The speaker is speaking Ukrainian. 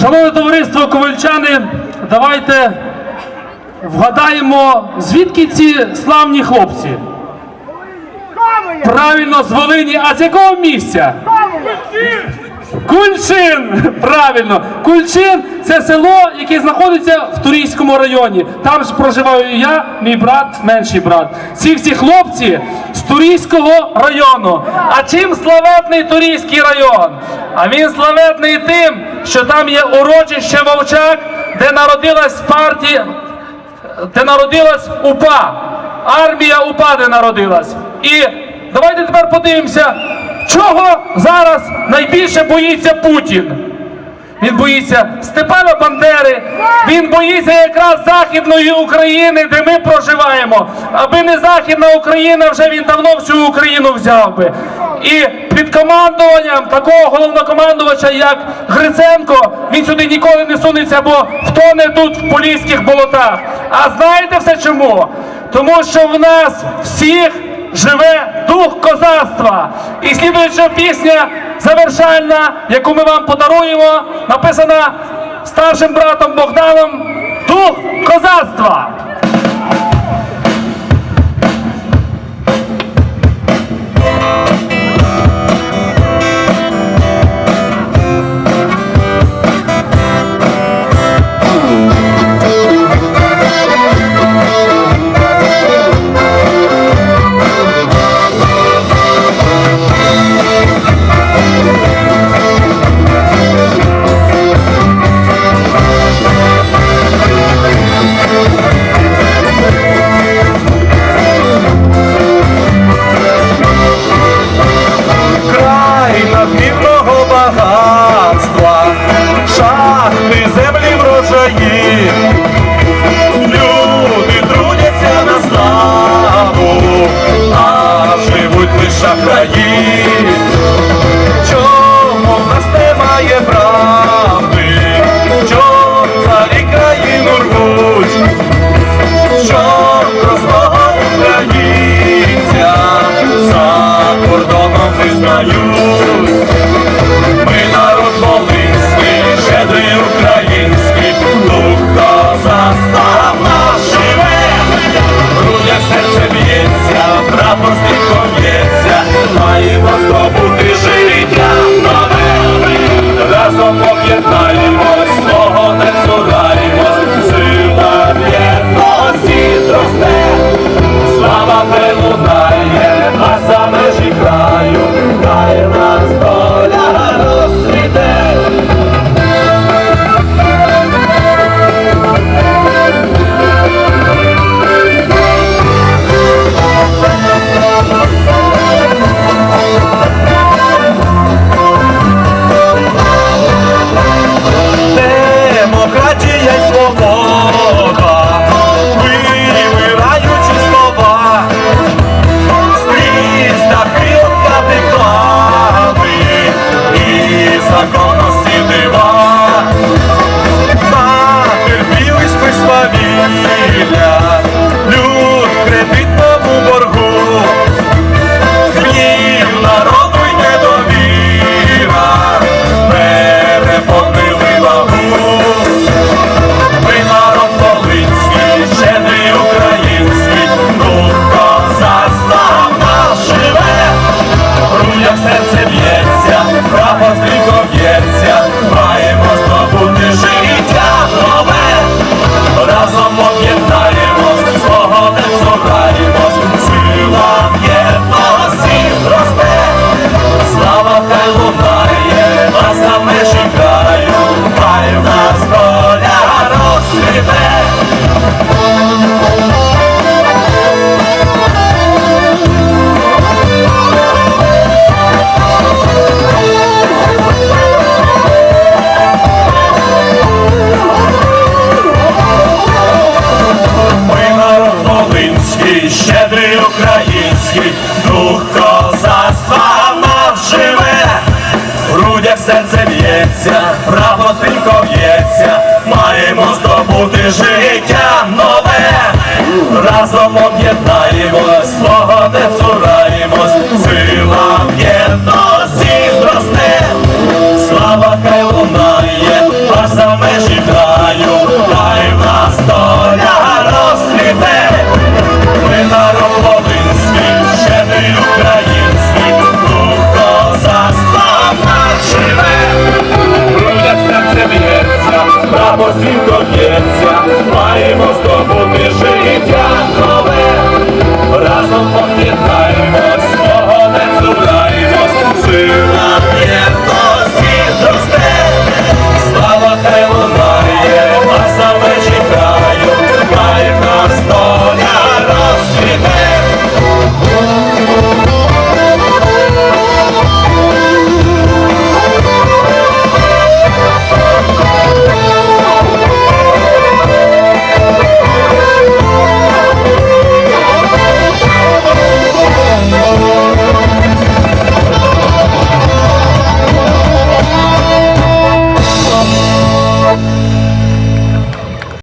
Шановне товариство ковальчани, давайте вгадаємо, звідки ці славні хлопці. Правильно, з Волині, а з якого місця? Кульчин! Правильно, Кульчин це село, яке знаходиться в Турійському районі. Там ж проживаю я, мій брат, менший брат. Ці всі хлопці з Турійського району. А чим славетний Турійський район? А він славетний тим, що там є урочище Вовчак, де народилась партія, де народилась УПА. Армія УПА, де народилась. І давайте тепер подивимося, чого зараз найбільше боїться Путін. Він боїться Степана Бандери, він боїться якраз Західної України, де ми проживаємо. Аби не Західна Україна, вже він давно всю Україну взяв би. І під командуванням такого головнокомандувача, як Гриценко, він сюди ніколи не сунеться, бо втоне тут в поліських болотах. А знаєте все чому? Тому що в нас всіх живе дух козацтва. І слідуюча пісня завершальна, яку ми вам подаруємо, написана старшим братом Богданом Дух козацтва. forgets. Серце право стрімко б'ється, маємо здобути життя нове, разом об'єднаємось, свого не цураємось, сила в маємо здобути життя нове. Разом об'єднаємось,